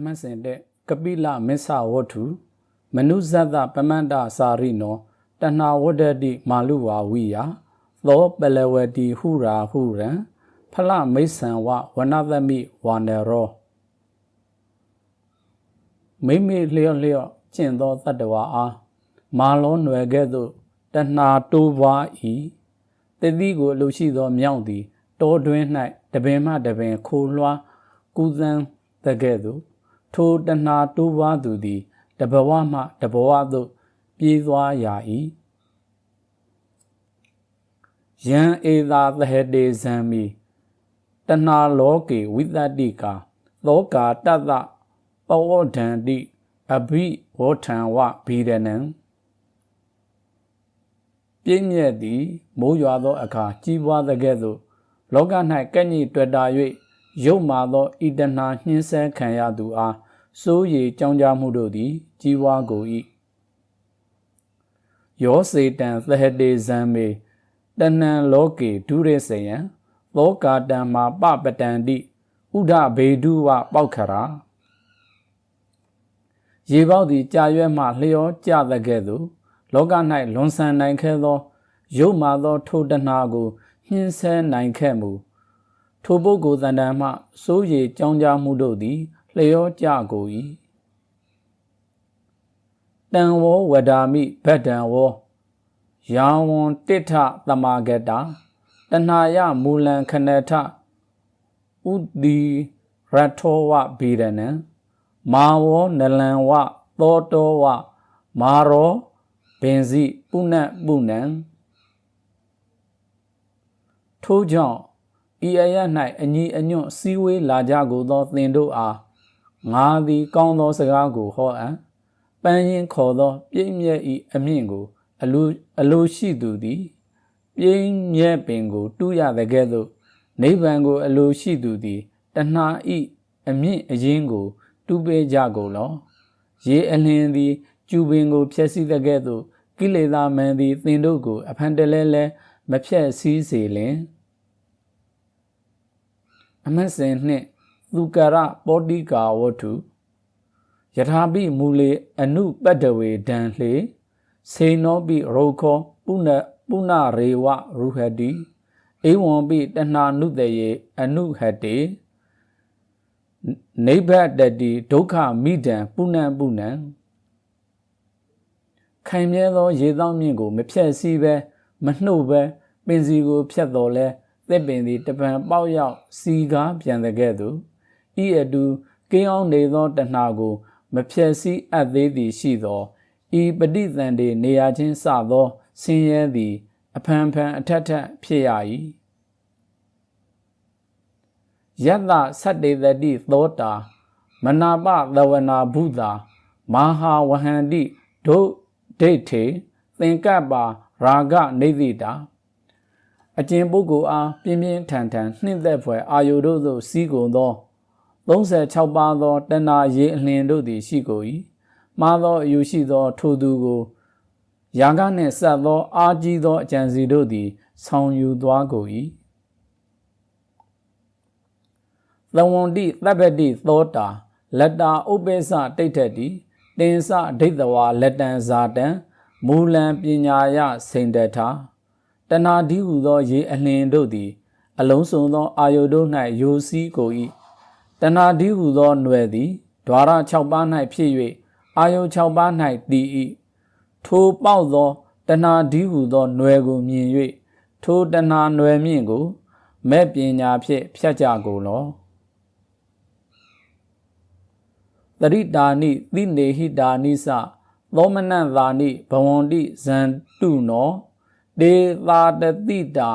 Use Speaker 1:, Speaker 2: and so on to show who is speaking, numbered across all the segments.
Speaker 1: အမတ်စင်တဲ့ကပိလမစ္ဆဝတ္ထုမနုဇတပမန္တစာရိနောတဏှာဝတ္တတိမာလူဝါဝိယသောပလဝတိဟုရာဟုရံဖလမိတ်ဆံဝဝနသမိဝါနရောမိမိလျော့လျော့ကျင့်သောတတ္တဝါအားမာလောနွယ်ကဲ့သို့တဏှာတိုးပွား၏တတိကိုအလိုရှိသောမြောက်သည်တောတွင်း၌တပင်မှတပင်ခိုလွှားကူးသန်းတကဲ့သို့ ထိုတဏှာတိုးပွားသူသည်တဘဝမှတဘဝသို့ပြေးသွားရာ၏ယံဧသာသဟတေဇံမီတဏှာလောကေဝိတ္တိကာသောကာတတ္တပဝဒန္တိအဘိဝထံဝဘီရဏံပြည့်မြက်သည် မိုးရွာသောအခါကြီးပွားသကဲ့သို့လောက၌ကဲ့ညိတွေ့တာ၍ ရုပ်မာသောဤတနာနှင်းဆဲခံရသူအားစိုးရိမ်ကြောင်းကြမှုတို့သည် ကြီးပွားကုန်၏ယောစေတံသဟတေဇံမေတဏံလောကေဒုရစေယံသောကာတံမာပပတံတိဥဒဘေဒုဝပောက်ခရာရေပေါက်သည်ကြာရွက်မှလျောကျသကဲ့သို့လောက၌လွန်ဆန်နိုင်ခဲ့သောရုပ်မာသောထိုတဏှာကိုနှင်းဆဲနိုင်ခဲ့မူ ထိုပုဂ္ဂိုလ်တန်တန်မှစိုးရိမ်ကြောင်းကြမှုတို့သည်လျောကျကို၏တံဝောဝဒာမိဗတ္တံဝောယာဝံတိထသမာဂတာတဏှာယမူလံခဏထဥတိရထောဝဗေရဏံမာဝောနလံဝသောတောဝမာရောဘင်စီပုဏ္ဏပုဏ္ဏံထို့ကြောင့် ဤအရ၌အညီအညွတ်စည်းဝေးလာကြကုန်သောသင်တို့အားငါသည်ကောင်းသောစကားကိုဟောအံ့ပန်းရင်ခေါ်သောပြိမ့်မြဲ့ဤအမြင့်ကိုအလိုအလိုရှိသူသည်ပြိမ့်မြဲ့ပင်ကို တူးရတဲ့ကဲ့သို့နိဗ္ဗာန်ကို အလိုရှိသူသည်တဏှာဤအမြင့်အရင်ကို တူးပေးကြကုန်လောရေအလင်းသည် ကျူပင်ကိုဖျက်ဆီးတဲ့ကဲ့သို့ကိလေသာမန်သည်သင်တို့ကို အဖန်တလဲလဲမဖြက်စည်းစေလင် အမတ်စင်နှင့်သူကရပောတိကာဝတ္ထုယထာပိမူလေအနုပတ္တဝေဒံလှေစေနောပိရောခောပုဏပုဏရေဝရုဟတိဧဝံပိတဏှာနုတယေအနုဟတေနိဗ္ဗတတိဒုက္ခမိဒံပုဏ္ဏပုဏ္ဏံခိုင်မြဲသော ရေသောမြင့်ကို မဖြက်စီးပဲမနှုတ်ပဲပင်စီကိုဖြတ်တော်လဲ သစ်ပင်သည်တပံပေါက်ရောက်စီကားပြန်တဲ့ကဲ့သို့ဤအတူကင်းအောင်နေသောတဏှာကို မဖြက်စီးအပ်သေးသည်ရှိသောဤပဋိသန္ဓေနေရာချင်းစသောဆင်းရဲသည် အဖန်ဖန်အထက်ထက်ဖြစ်ရ၏ယတ္တသတ္တေတတိသောတာမနာပသဝနာဘုသာမဟာဝဟန္တိဒုဒိဋ္ဌေသင်္ကပ္ပါရာဂနေတိတာ အကျဉ်ပုဂ္ဂိုလ်အားပြင်းပြင်းထန်ထန်နှိမ့်သက်ဖွယ်အာယုတို့သို့စီးကုန်သော36ပါးသောတဏှာရေအလင်းတို့သည်ရှိကုန်၏မှားသောအယူရှိသော ထိုသူကိုယာကနှင့်ဆက်သော အာကြီးသောအကြံစီတို့သည် ဆောင်ယူသွားကုန်၏သဝန္တိသဗ္ဗတိသောတာလတ္တာဥပိ္ပစတိဋ္ဌတိတင်္စဒိဋ္ဌဝါလက်တံဇာတံမူလံပညာယစိန်တထာ တဏှာဒီဟုသောရေအလင်းတို့သည် အလုံးစုံသောအာယုတို့၌ယိုစီးကုန်၏တဏှာဒီဟုသောຫນွယ်သည်ဒွါရ6ပါး၌ဖြစ်၍အာယု6ပါး၌တည်၏ထိုပေါက်သောတဏှာဒီဟုသောຫນွယ်ကိုမြင်၍ထိုတဏှာຫນွယ်မြင့်ကိုမဲ့ပညာဖြင့်ဖြတ်ကြကုန်လောတရိတာနိသိနေဟိတာနိစသောမနံသာနိဘဝန္တိဇန္တုနော ဒေသာတတိတာ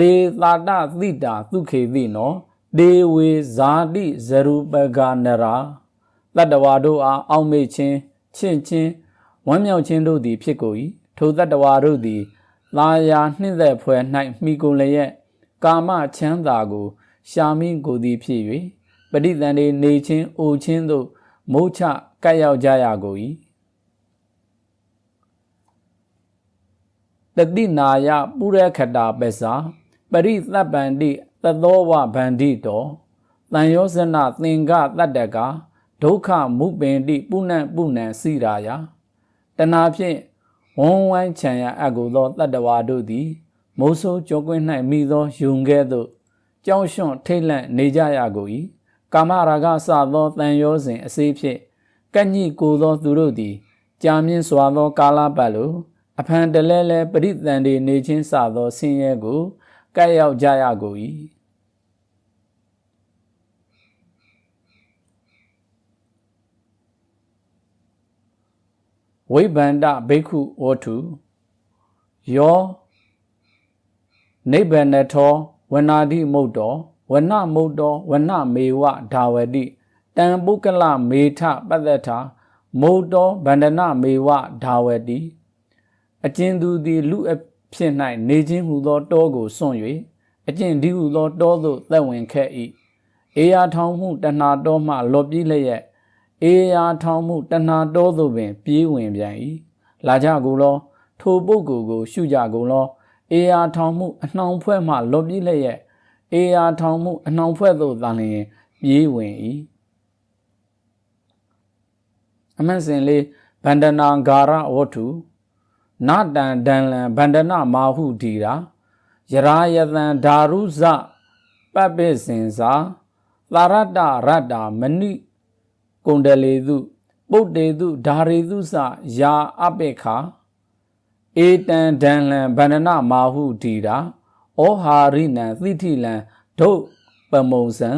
Speaker 1: ဒေသာတတိတာသုခေတိနောဒေဝေဇာတိဇရူပကနရာတတ္တဝါတို့အားအောက်မေ့ခြင်းချင့်ခြင်းဝမ်းမြောက်ခြင်းတို့သည်ဖြစ်ကုန်၏ထိုတတ္တဝါတို့သည်လာယာနှင့်သက်ဖွယ်၌မိကုန်လျက်ကာမချမ်းသာကို ရှာမိကိုသည်ဖြစ်၍ပဋိသန္ဓေနေခြင်းအိုခြင်းတို့မုတ်ချကပ်ရောက်ကြရကုန်၏ တတိနာယပုရခတာပစ္စာပရိသဗ္ဗန္တိသသောဝဗန္တိတောတန်ယောဇနသင်္ကတတ္တကဒုက္ခမုပင်တိပုဏ္ဏပုဏ္ဏစိရာယတဏှာဖြင့်ဝန်းဝိုင်းချံရအပ်ကိုသောတတ္တဝါတို့သည်မိုးဆိုးကြောကွင်း၌မိသောယုံကဲ့သို့ကြောင်းရွှွန့်ထိတ်လန့်နေကြရကုန်၏ကာမရာဂစသောတန်ရောစဉ်အစေးဖြင့်ကန့်ညိကိုသောသူတို့သည်ကြာမြင့်စွာသောကာလပတ်လို အဖန်တလဲလဲပရိသန်တွေနေချင်းစသောဆင်းရဲကိုကဲ့ရောက်ကြရကုန်၏ဝိဗန္တဘိက္ခုဝတ္ထုယောနိဗ္ဗာနထောဝနာတိမုတ်တော်ဝနမုတ်တော်ဝနမေဝဒါဝတိတံပုကလမေထပတ္တထာမုတ်တော်ဗန္ဒနမေဝဒါဝတိ အကျဉ်သူသည်လူအဖြစ်၌နေခြင်းဟူသောတောကိုစွန့်၍အကျင့်ဒီဟူသောတောသို့သက်ဝင်ခဲ့၏အေယာထောင်မှုတဏှာတောမှလော်ပြီးလျက်အေယာထောင်မှုတဏှာတောသို့ပင် ပြေးဝင်ပြန်၏လာကြကုန်လော ထိုပုဂ္ဂိုလ်ကို ရှုကြကုန်လောအေယာထောင်မှုအနှောင်ဖွဲ့မှလော်ပြီးလျက်အေယာထောင်မှုအနှောင်ဖွဲ့သို့သာလျင်ပြေးဝင်၏အမတ်စင်လေးဗန္ဒနာဂါရဝတ္ထု နတံဒံလံဗန္ဒနာမာဟုဒီရာယရာယတံဓာရုဇပပ္ပိစင်စာသာရတရတ္တာမဏိကုန္ဒလေတုပုတ်တေတုဓာရေတုစယာအပိခာဧတံဒံလံဗန္ဒနာမာဟုဒီရာဩဟာရိနံသိတိလံဒုပမုံဇံ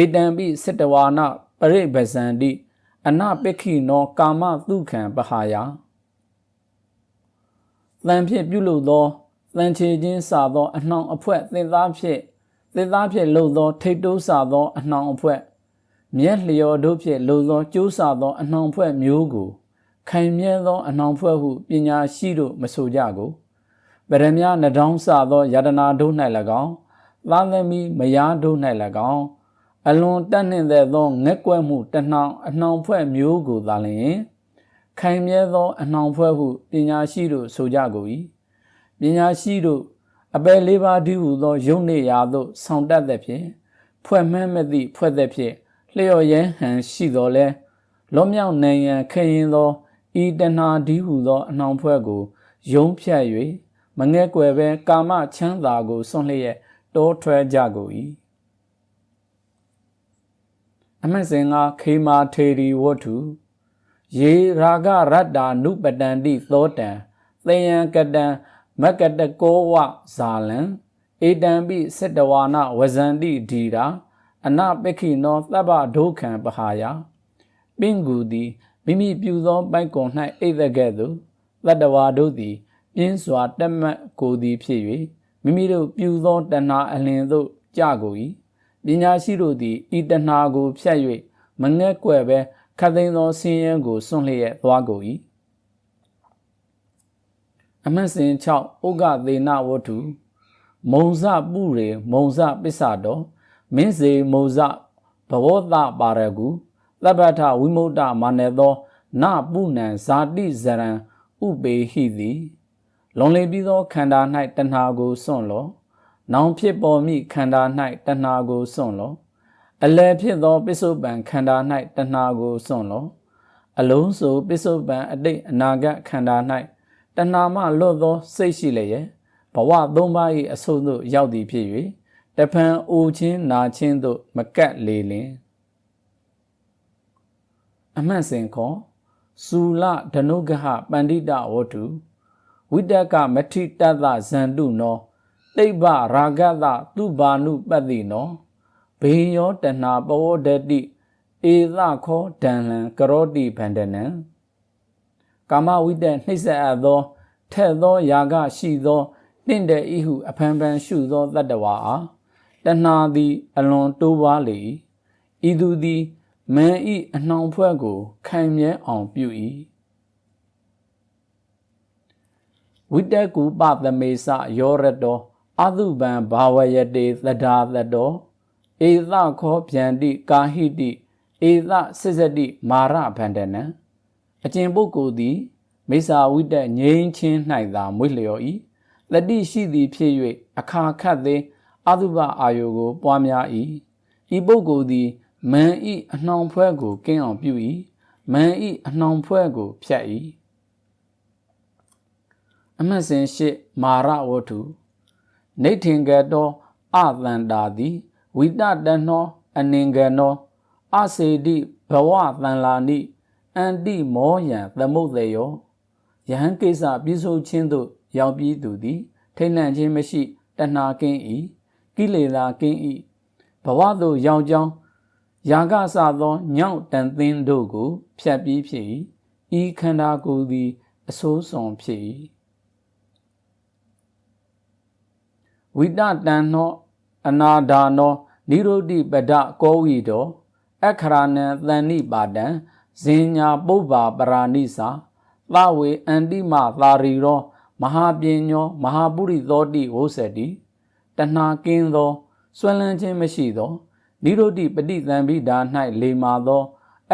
Speaker 1: ဧတံပိစတဝါနပရိပဇန္တိအနပိခိနော ကာမသုခံပဟာယ တန်ဖြစ်ပြုလုပ်သောတန်ချေခြင်းစာသောအနှောင်အဖွဲသင်သားဖြစ်သင်သားဖြစ်လုပ်သော ထိတ်တိုးစာသောအနှောင်အဖွဲမြက်လျော်တို့ဖြင့်လုပ်သောကျိုးစာသောအနှောင်ဖွဲ့မျိုးကိုခိုင်မြဲသောအနှောင်ဖွဲ့ဟုပညာရှိတို့မဆိုကြကိုဗရမ ्या နှတောင်းစသောယတနာတို့၌၎င်းသာသမီမယားတို့၌၎င်းအလွန်တတ်နှင့်သောငက်ကွက်မှုတနှောင်အနှောင်ဖွဲ့မျိုးကိုသာလျှင် ခိုင်မြဲသောအနှောင်ဖွဲ့ဟုပညာရှိတို့ဆိုကြကုန်၏ပညာရှိတို့အပယ်လေးပါးတည်းဟူသောယုံနေရာသို့ဆောင်တတ်သည်ဖြင့်ဖွဲ့မှန်းမသည့်ဖွဲ့သည်ဖြင့်လျော်ရဲဟန်ရှိတော်လဲလောမြောက်နိုင်ရန်ခရင်သောဤတဏှာတည်းဟူသောအနှောင်ဖွဲ့ကိုယုံဖြတ်၍မငဲ့ကွယ်ပဲကာမချမ်းသာကိုစွန့်လျက်တောထွဲကြကုန်၏အမတ်စင်ကခေမာထေရီဝတ္ထု ယေရာဂရတ္တာနုပတန္တိသောတံသေယံကတံမကတကောဝဇာလံဧတံပိစတဝါနဝဇန္တိဒီရာအနပခိနောသဗ္ဗဒုခံပဟာယပင်ကူသည်မိမိပြုသောပိုက်ကွန်၌အိတ်သကဲ့သို့တတ္တဝါတို့သည်ပြင်းစွာတက်မှတ်ကိုသည်ဖြစ်၍မိမိတို့ပြုသောတဏှာအလင်သို့ကြကို၏ပညာရှိတို့သည်ဤတဏှာကိုဖြတ်၍မငဲ့ကွယ်ပဲ ခတ်သိမ်းသောဆင်းရဲကိုစွန့်လျက်သွားကို၏အမတ်စင်6ဥက္ကသေနဝတ္ထုမုံဇပုရေမုံဇပစ္ဆတော်မင်းစေမုံဇဘဝတပါရကုသဗ္ဗထဝိမု ക്ത မာနေသောနပုဏံဇာတိဇရံဥပေဟိသည်လွန်လေပြီးသောခန္ဓာ၌တဏှာကိုစွန့်လော နောင်ဖြစ်ပေါ်မိခန္ဓာ၌တဏှာကိုစွန့်လော အလယ်ဖြစ်သောပစ္စုပန်ခန္ဓာ၌တဏှာကိုစွန့်လောအလုံးစုံပစ္စုပန်အတိတ်အနာဂတ်ခန္ဓာ၌တဏှာမှလွတ်သောစိတ်ရှိလျက်ဘဝသုံးပါး၏အဆုံးသို့ရောက်သည်ဖြစ်၍တဖန်အိုချင်းနာချင်းသို့မကတ်လေလင်အမှတ်စင်ခေါ်စူလဓနုဂဟပန္တိတဝတ္ထုဝိတကမထိတသဇန္တုနောတိဗ္ဗရာဂတသူဘာနုပတ္တိနော ဘေယောတဏပဝဒတိဧသခောဒံလံကရောတိဗန္ဒနံကာမဝိတ္တနှိမ့်ဆက်အပ်သောထက်သောယာကရှိသောတင့်တဲ့ဤဟုအဖန်ဖန်ရှုသောတတ္တဝါအားတဏှာသည် အလွန်တိုးပွားလေဤသူသည်မန်ဤအနှောင်ဖွဲ့ကိုခံမြဲအောင်ပြု၏ဝိတကုပသမေစယောရတောအသုပံဘာဝယတေသဒာသတော ဧသခောဗျန္တိကာဟိတိဧသစစ်စတိမာရဗန္ဒနံအကျင်ပုဂ္ဂိုလ်သည်မိစ္ဆာဝိတ္တငြိမ်းချင်း၌သာမွေ့လျော်၏တတိရှိသည်ဖြစ်၍အခါခတ်သည်အတုပအာယုကို ပွားများ၏ဤပုဂ္ဂိုလ်သည်မန်ဤအနှောင်ဖွဲ့ကိုကင်းအောင်ပြု၏မန်ဤအနှောင်ဖွဲ့ကိုဖြတ်၏အမတ်စင်ရှိမာရဝတ္ထုနေထင်ကတောအသန္တာတိ ဝိတတနောအနင်္ဂနောအစေတိဘဝတန်လာနိအန္တိမောယံသမုတ်တေယောယဟန်ကိစ္စပြည့်စုံခြင်းသို့ရောက်ပြီးသူသည် ထိတ်လန့်ခြင်းမရှိတဏှာကင်း၏ကိလေသာကင်း၏ဘဝသို့ရောက်ကြောင်းယာကစသောညောင့်တန်သင်းတို့ကို ဖြတ်ပြီးဖြစ်၏ဤခန္ဓာကိုယ်သည်အဆိုးဆုံးဖြစ်၏ဝိတတန်နော အနာဒါနောနိရောဓိပဒကောဝီတောအခရာနံသန္နိပါဒံဇင်ညာပုဗ္ဗာပရာဏိစာသဝေအန္တိမသာရီရော မဟာပညော မဟာပုရိသောတိဝုစတိတဏှာကင်းသောဆွလန်းခြင်းမရှိသောနိရောဓိပฏิသံပိဓာ၌လေမာသော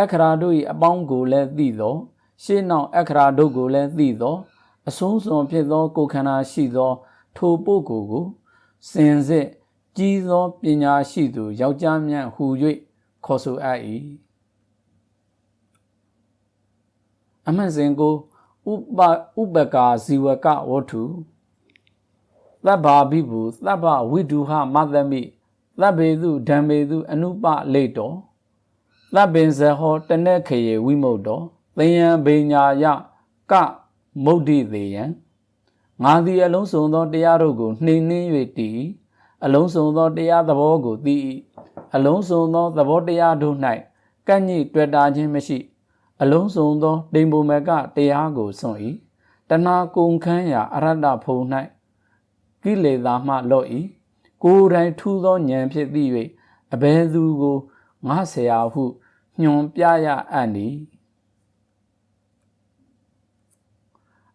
Speaker 1: အခရာတို့၏အပေါင်းကိုလည်းသိသော ရှေးနောက်အခရာတို့ကိုလည်းသိသော အဆုံးစွန်ဖြစ်သောကိုယ်ခန္ဓာရှိသော ထိုပုဂ္ဂိုလ်ကိုစင်စစ် ကြီးသောပညာရှိသူယောက်ျားမြတ်ဟူ၍ခေါ်ဆိုအပ်၏အမှန်စင်ကိုဥပဥပကာဇီဝကဝတ္ထုသဗ္ဗာဘိဘူသဗ္ဗဝိဒုဟမသမိသဗ္ဗေသူဓမ္မေသူအနုပလေတောသဗ္ဗင်ဇဟောတနက်ခရေဝိမုတ်တောသယံဘေညာယကမုဒ္ဒိသေးယံငါသည်အလုံးစုံသောတရားတို့ကိုနှိမ်နှင်း၍တည် အလုံးစုံသောတရားသဘောကိုသိ၏အလုံးစုံသောသဘောတရားတို့၌ကန့်ညိတွေ့တာခြင်းမရှိ အလုံးစုံသောတိမ်ပုံမကတရားကိုစွန့်၏တဏှာကုန်ခန်းရာအရတ္တဖုံ၌ကိလေသာမှလော့၏ကိုယ်တိုင်ထူသောဉာဏ်ဖြင့်သိ၍အဘယ်သူကိုငါဆရာဟုညွန်ပြရအပ်နီ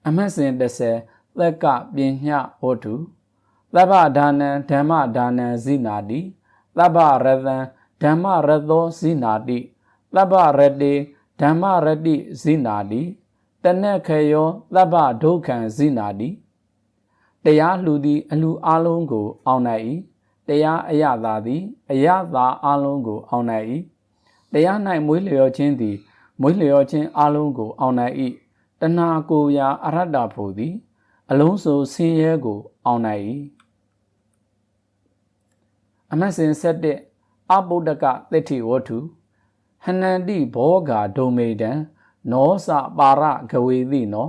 Speaker 1: အမတ်စဉ်30သက်ကပညာဝတ္ထု သဗ္ဗဒါနံဓမ္မဒါနံဇိနာတိသဗ္ဗရတံဓမ္မရသောဇိနာတိသဗ္ဗရတေဓမ္မရတိဇိနာတိတနက်ခယောသဗ္ဗဒုက္ခံဇိနာတိတရားလှူသည်အလှအလုံးကို အောင်နိုင်၏တရားအယသာသည်အယသာအလုံးကို အောင်နိုင်၏တရား၌မွေးလျော်ခြင်းသည်မွေးလျော်ခြင်းအလုံးကို အောင်နိုင်၏တဏှာကိုရာအရတ္တဖို့သည် အလုံးစုံဆင်းရဲကို အောင်နိုင်၏ အမတ်စဉ်7အပုဒ္ဒကသတိဝတ္ထုဟနန္တိဘောဂဒုံမေတံနောစပါရဂဝေတိနော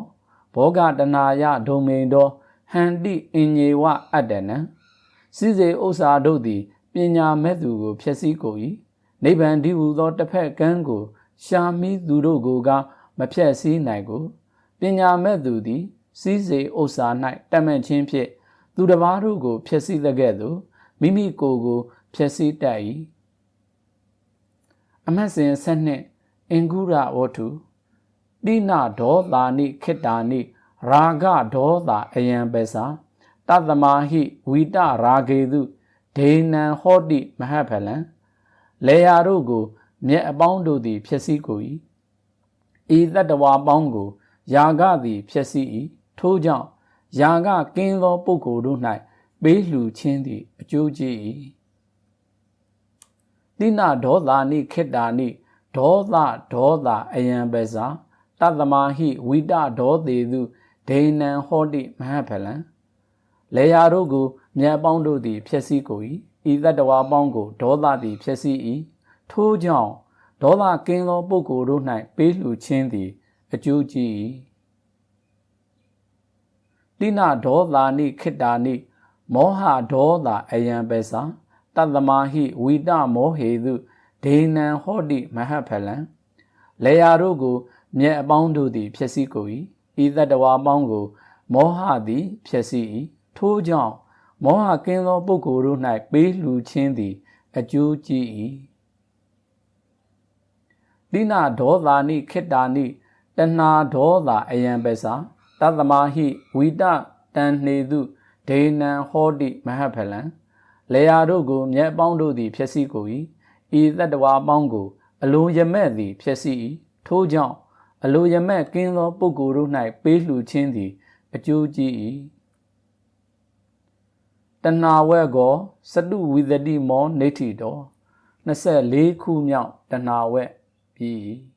Speaker 1: ဘောဂတနာယဒုံမေတောဟန္တိအင်ញေဝအတ္တနံစိစေဥစ္စာတို့သည်ပညာမဲ့သူကို ဖြည့်ဆည်းကို၏နိဗ္ဗာန်ဒီဟူသောတစ်ဖက်ကန်းကို ရှာမိသူတို့ကိုကမဖြည့်ဆည်းနိုင်ကိုပညာမဲ့သူသည် စိစေဥစ္စာ၌တတ်မှတ်ခြင်းဖြင့်သူတစ်ပါးတို့ကို ဖြည့်ဆည်းတဲ့ကဲ့သို့ မိမိကိုယ်ကိုဖျက်ဆီးတတ်၏အမတ်စဉ်ဆက်နှစ်အင်ကုရဝတ္ထုတိနာဒောတာနိခိတာနိရာဂဒောတာအယံပစာတသမာဟိဝိတရာဂေတုဒေနံဟောတိမဟဖလံလေယာတို့ကို မြက်အပေါင်းတို့သည်ဖြစ်စည်းကို၏ဤတတဝါပေါင်းကိုယာဂသည်ဖြစ်စည်း၏ထို့ကြောင့်ယာဂကင်းသောပုဂ္ဂိုလ်တို့၌ ပေးလှူခြင်းသည်အကျိုးကြီး၏တိနဒောသာနိခိတာနိဒောသဒောသာအယံပဇာတသမာဟိဝိတဒောတေသူဒေနံဟောတိမဟဖလံလေယာတို့ကိုမြတ်ပေါင်းတို့သည်ဖြစ်စည်းကို၏ဤတတဝါပေါင်းကိုဒေါသသည်ဖြစ်စည်း၏ထို့ကြောင့်ဒေါသကင်းသောပုဂ္ဂိုလ်တို့၌ပေးလှူခြင်းသည်အကျိုးကြီး၏တိနဒောသာနိခိတာနိ မောဟဒေါသအယံပစာတတမဟိဝိတမောဟေတုဒေနံဟောတိမဟဖလံလေယာတို့ကိုမြဲအပေါင်းတို့သည် ဖြစ်စည်းကို၏ဤတတဝါပေါင်းကို မောဟသည် ဖြစ်စည်း၏ထို့ကြောင့်မောဟကင်းသောပုဂ္ဂိုလ်တို့၌ပေးလှူခြင်းသည် အကျိုးကြီး၏တိနာဒောသာနိခိတာနိတဏှာဒောသာအယံပစာတတမဟိဝိတတန်နှေတု ဒေနံဟောတိမဟဖလံလေယာတို့ကိုမြတ်ပေါင်းတို့သည်ဖြစ်စည်းကို၏ဤတတ္တဝါပေါင်းကို အလိုရမဲ့သည်ဖြစ်စည်း၏ထို့ကြောင့်အလိုရမဲ့ကင်းသောပုဂ္ဂိုလ်တို့၌ပေးလှူခြင်းသည် အကျိုးကြီး၏တဏှာဝဲကောစတုဝိသတိမောနေတိတော24ခုမြောက်တဏှာဝက်ပြီး